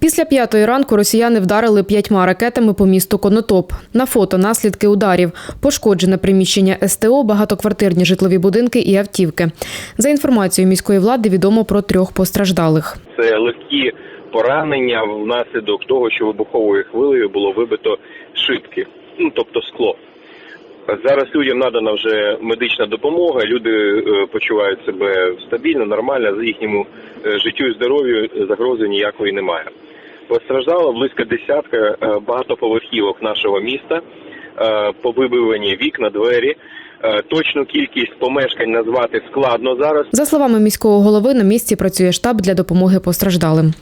Після п'ятої ранку росіяни вдарили п'ятьма ракетами по місту Конотоп. На фото наслідки ударів, пошкоджене приміщення СТО, багатоквартирні житлові будинки і автівки. За інформацією міської влади, відомо про трьох постраждалих. Це легкі поранення внаслідок того, що вибуховою хвилею було вибито шибки, ну тобто скло. Зараз людям надана вже медична допомога. Люди е, почувають себе стабільно, нормально. За їхньому е, життю і здоров'ю загрози ніякої немає. Постраждало близько десятка е, багатоповерхівок нашого міста, е, повибивані вікна, двері. Е, Точну кількість помешкань назвати складно зараз. За словами міського голови, на місці працює штаб для допомоги постраждалим.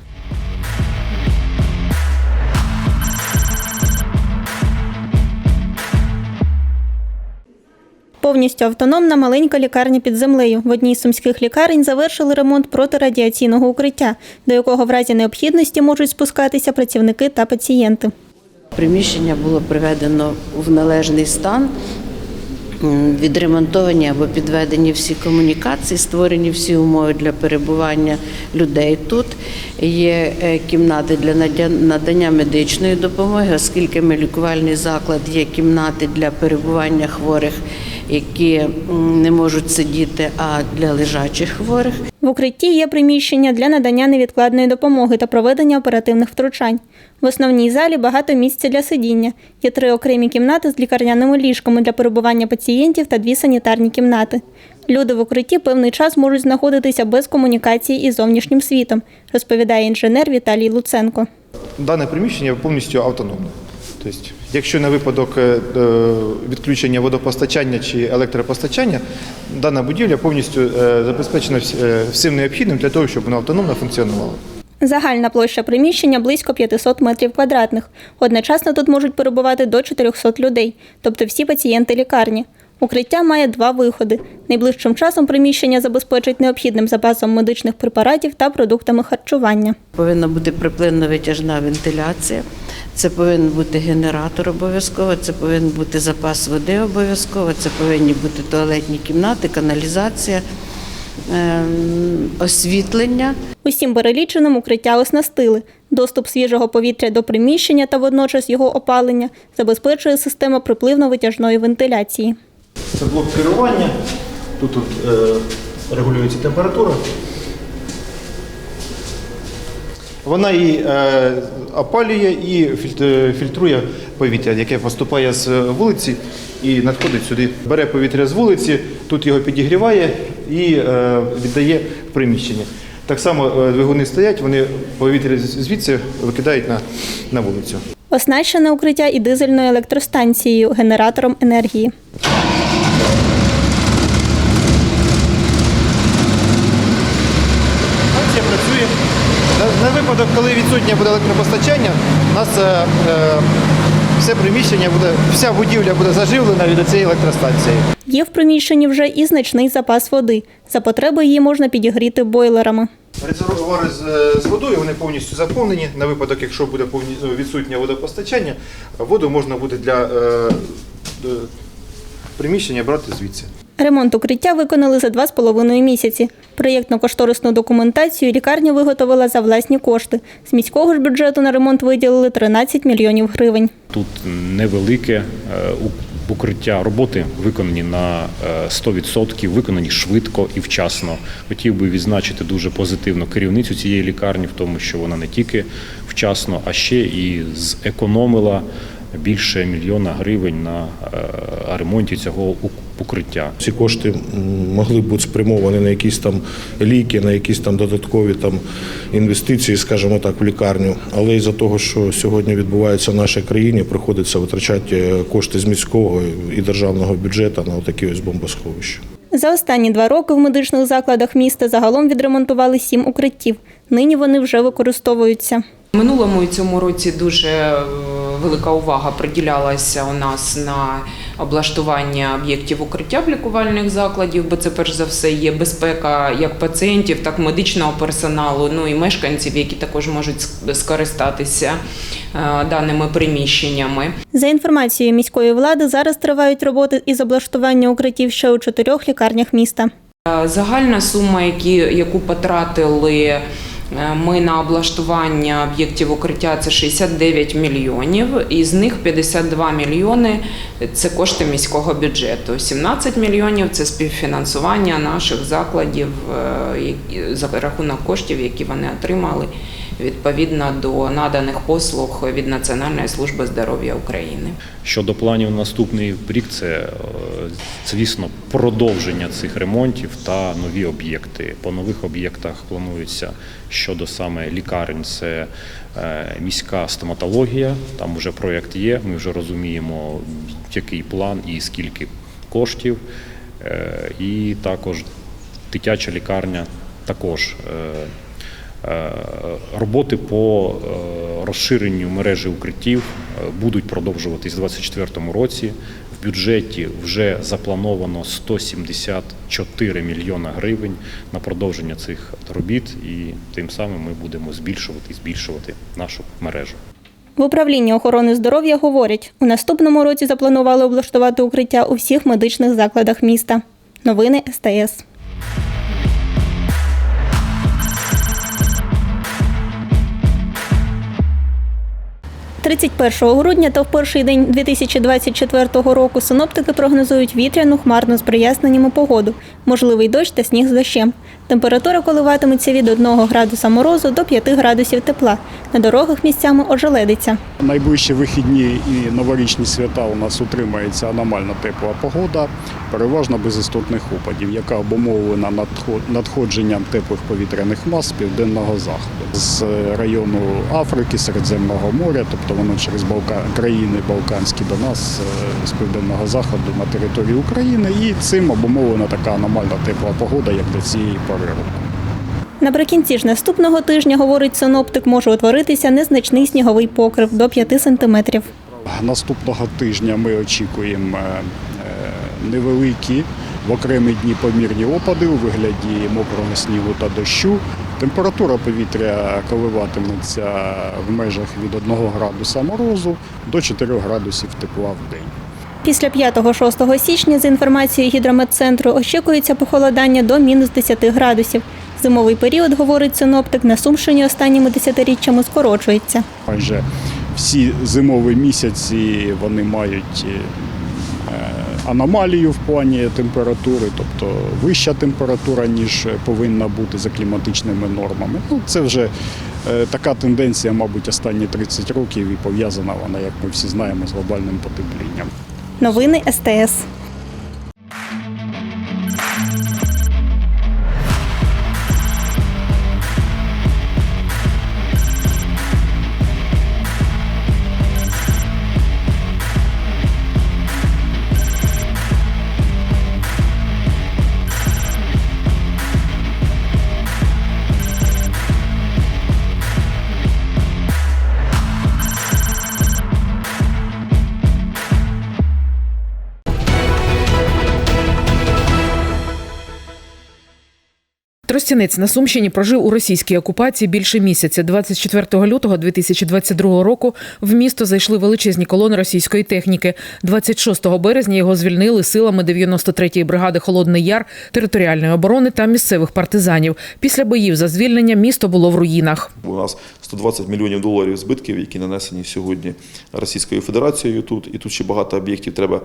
Повністю автономна маленька лікарня під землею. В одній з сумських лікарень завершили ремонт протирадіаційного укриття, до якого в разі необхідності можуть спускатися працівники та пацієнти. Приміщення було приведено в належний стан. Відремонтовані або підведені всі комунікації, створені всі умови для перебування людей тут. Є е, кімнати для надання медичної допомоги, оскільки ми лікувальний заклад, є кімнати для перебування хворих, які не можуть сидіти, а для лежачих хворих. В укритті є приміщення для надання невідкладної допомоги та проведення оперативних втручань. В основній залі багато місця для сидіння. Є три окремі кімнати з лікарняними ліжками для перебування пацієнтів та дві санітарні кімнати. Люди в укритті певний час можуть знаходитися без комунікації із зовнішнім світом, розповідає інженер Віталій Луценко. Дане приміщення повністю автономне. Тобто, якщо на випадок е, е, відключення водопостачання чи електропостачання, дана будівля повністю е, забезпечена всім необхідним для того, щоб вона автономно функціонувала. Загальна площа приміщення близько 500 метрів квадратних. Одночасно тут можуть перебувати до 400 людей, тобто всі пацієнти лікарні. Укриття має два виходи. Найближчим часом приміщення забезпечить необхідним запасом медичних препаратів та продуктами харчування. Повинна бути приплинно-витяжна вентиляція. Це повинен бути генератор обов'язково, це повинен бути запас води обов'язково, це повинні бути туалетні кімнати, каналізація, ем, освітлення. Усім переліченим укриття оснастили. Доступ свіжого повітря до приміщення та водночас його опалення забезпечує система припливно-витяжної вентиляції. Це блок керування. Тут, тут е, регулюється температура. Вона і е, опалює, і фільтрує повітря, яке поступає з вулиці і надходить сюди. Бере повітря з вулиці, тут його підігріває і е, віддає в приміщення. Так само е, двигуни стоять, вони повітря звідси викидають на, на вулицю. Оснащене укриття і дизельною електростанцією, генератором енергії. Станція працює. На, на випадок, коли відсутнє буде електропостачання, у нас е, е, все приміщення буде, вся будівля буде заживлена від цієї електростанції. Є в приміщенні вже і значний запас води. За потреби її можна підігріти бойлерами. Резервуари з, з водою вони повністю заповнені. На випадок, якщо буде повні, ну, відсутнє водопостачання, воду можна буде для е, е, приміщення брати звідси. Ремонт укриття виконали за два з половиною місяці. Проєктно-кошторисну документацію лікарня виготовила за власні кошти. З міського ж бюджету на ремонт виділили 13 мільйонів гривень. Тут невелике е, укриття роботи виконані на е, 100%, виконані швидко і вчасно. Хотів би відзначити дуже позитивно керівницю цієї лікарні, в тому, що вона не тільки вчасно, а ще і зекономила більше мільйона гривень на е, ремонті цього у- укриття. Ці кошти могли б бути спрямовані на якісь там ліки, на якісь там додаткові там інвестиції, скажімо так, в лікарню. Але із-за того, що сьогодні відбувається в нашій країні, приходиться витрачати е, кошти з міського і державного бюджету на такі ось бомбосховища. За останні два роки в медичних закладах міста загалом відремонтували сім укриттів. Нині вони вже використовуються. Минулому і цьому році дуже е, велика увага приділялася у нас на облаштування об'єктів укриття в лікувальних закладів, бо це перш за все є безпека як пацієнтів, так і медичного персоналу, ну і мешканців, які також можуть скористатися е, даними приміщеннями. За інформацією міської влади, зараз тривають роботи із облаштування укриттів ще у чотирьох лікарнях міста. Е, Загальна сума, яку потратили ми на облаштування об'єктів укриття, це 69 мільйонів. Із них 52 мільйони це кошти міського бюджету. 17 мільйонів це співфінансування наших закладів е, за рахунок коштів, які вони отримали відповідно до наданих послуг від Національної служби здоров'я України. Щодо планів наступний рік, це е, звісно продовження цих ремонтів та нові об'єкти. По нових об'єктах планується щодо саме лікарень, це е, міська стоматологія. Там вже проєкт є. Ми вже розуміємо, який план і скільки коштів. Е, І також дитяча лікарня також. Е, Роботи по е, розширенню мережі укриттів е, будуть продовжуватись у 2024 році. В бюджеті вже заплановано 174 мільйона гривень на продовження цих робіт, і тим самим ми будемо збільшувати і збільшувати нашу мережу. В управлінні охорони здоров'я говорять, у наступному році запланували облаштувати укриття у всіх медичних закладах міста. Новини СТС. 31 грудня та в перший день 2024 року синоптики прогнозують вітряну хмарну з проясненнями погоду, можливий дощ та сніг з дощем. Температура коливатиметься від 1 градуса морозу до 5 градусів тепла. На дорогах місцями ожеледиться. Найближчі вихідні і новорічні свята у нас утримається аномально тепла погода, переважно без істотних опадів, яка обумовлена надход- надходженням теплих повітряних мас з південного заходу з району Африки, Середземного моря, тобто воно через Балка... країни Балканські до нас е, з південного заходу на території України, і цим обумовлена така аномально тепла погода, як до цієї пори року. Наприкінці ж наступного тижня, говорить синоптик, може утворитися незначний сніговий покрив до 5 сантиметрів. Наступного тижня ми очікуємо е, е, невеликі в окремі дні помірні опади у вигляді мокрого снігу та дощу. Температура повітря коливатиметься в межах від 1 градуса морозу до 4 градусів тепла в день. Після 5-6 січня, за інформацією гідрометцентру, очікується похолодання до мінус 10 градусів. Зимовий період, говорить синоптик, на Сумщині останніми десятиріччями скорочується. Майже всі зимові місяці вони мають аномалію в плані температури, тобто вища температура, ніж повинна бути за кліматичними нормами. Ну, це вже е, така тенденція, мабуть, останні 30 років і пов'язана вона, як ми всі знаємо, з глобальним потеплінням. Новини СТС. Тростянець на Сумщині прожив у російській окупації більше місяця. 24 лютого 2022 року в місто зайшли величезні колони російської техніки. 26 березня його звільнили силами 93-ї бригади Холодний Яр, територіальної оборони та місцевих партизанів. Після боїв за звільнення місто було в руїнах. У нас 120 мільйонів доларів збитків, які нанесені сьогодні Російською Федерацією тут. І тут ще багато об'єктів треба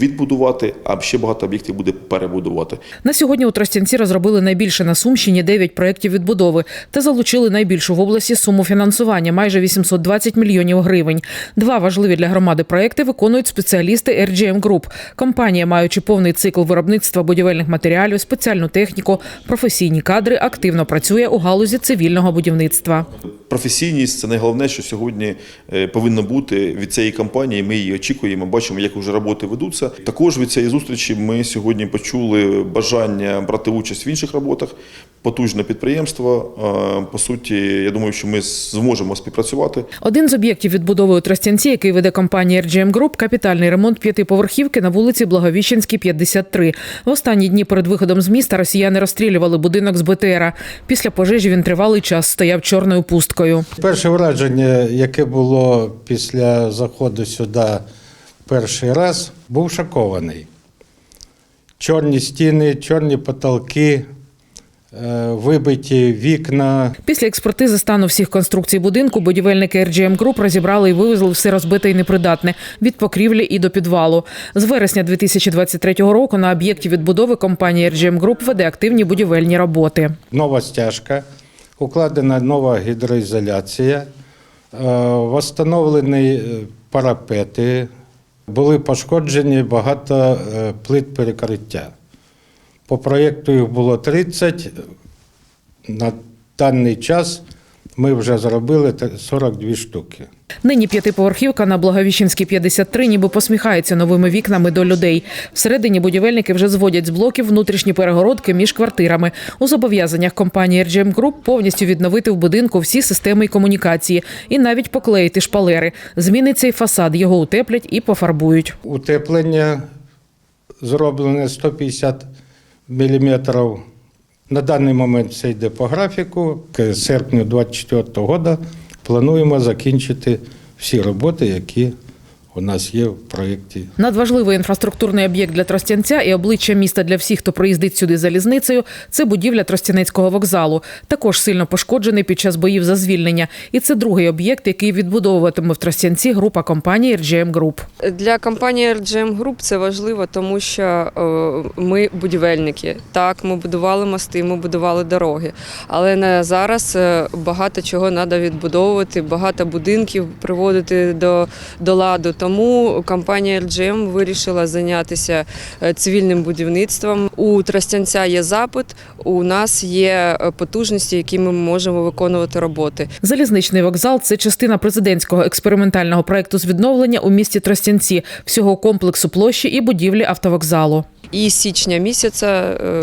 відбудувати, а ще багато об'єктів буде перебудувати. На сьогодні у Тростянці розробили найбільше на Сумщині 9 проєктів відбудови та залучили найбільшу в області суму фінансування майже 820 мільйонів гривень. Два важливі для громади проєкти виконують спеціалісти RGM Group. Компанія, маючи повний цикл виробництва будівельних матеріалів, спеціальну техніку, професійні кадри, активно працює у галузі цивільного будівництва. Професійність це найголовне, що сьогодні е, повинно бути від цієї компанії. Ми її очікуємо, бачимо, як вже роботи ведуться. Також від цієї зустрічі ми сьогодні почули бажання брати участь в інших роботах, потужне підприємство. Е, По суті, я думаю, що ми зможемо співпрацювати. Один з об'єктів відбудови у Тростянці, який веде компанія RGM Group, капітальний ремонт п'ятиповерхівки на вулиці Благовіщенській, 53. В останні дні перед виходом з міста росіяни розстрілювали будинок з БТРа. Після пожежі він тривалий час стояв чорною пусткою. Перше враження, яке було після заходу сюди перший раз, був шокований. Чорні стіни, чорні потолки, вибиті вікна. Після експертизи стану всіх конструкцій будинку будівельники RGM Group розібрали і вивезли все розбите і непридатне від покрівлі і до підвалу. З вересня 2023 року на об'єкті відбудови компанія RGM Group веде активні будівельні роботи. Нова стяжка, укладена нова гідроізоляція, е, встановлені е, парапети, були пошкоджені багато е, плит перекриття. По проєкту їх було 30. На даний час ми вже зробили те- 42 штуки. Нині п'ятиповерхівка на Благовіщенській 53 ніби посміхається новими вікнами до людей. Всередині будівельники вже зводять з блоків внутрішні перегородки між квартирами. У зобов'язаннях компанії RGM Group повністю відновити в будинку всі системи і комунікації і навіть поклеїти шпалери. Зміниться й фасад, його утеплять і пофарбують. Утеплення зроблене 150 мм. На даний момент все йде по графіку. К серпню 2024 року плануємо закінчити всі роботи, які у нас є в проєкті. Надважливий інфраструктурний об'єкт для Тростянця і обличчя міста для всіх, хто приїздить сюди залізницею. Це будівля Тростянецького вокзалу. Також сильно пошкоджений під час боїв за звільнення. І це другий об'єкт, який відбудовуватиме в Тростянці група компанії RGM Group. Для компанії RGM Group це важливо, тому що е, ми будівельники. Так, ми будували мости, ми будували дороги. Але на зараз е, багато чого треба відбудовувати, багато будинків приводити до, до ладу. Тому компанія RGM вирішила зайнятися е, цивільним будівництвом. У Тростянця є запит, у нас є е, потужності, які ми можемо виконувати роботи. Залізничний вокзал це частина президентського експериментального проекту з відновлення у місті Тростянці, всього комплексу площі і будівлі автовокзалу. І з січня місяця е,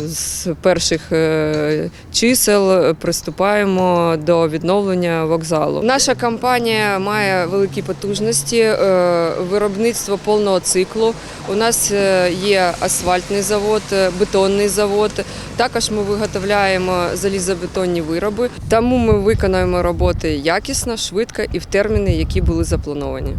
з перших е, чисел приступаємо до відновлення вокзалу. Наша компанія має великі потужності, е, виробництво повного циклу. У нас є асфальтний завод, бетонний завод. Також ми виготовляємо залізобетонні вироби. Тому ми виконуємо роботи якісно, швидко і в терміни, які були заплановані.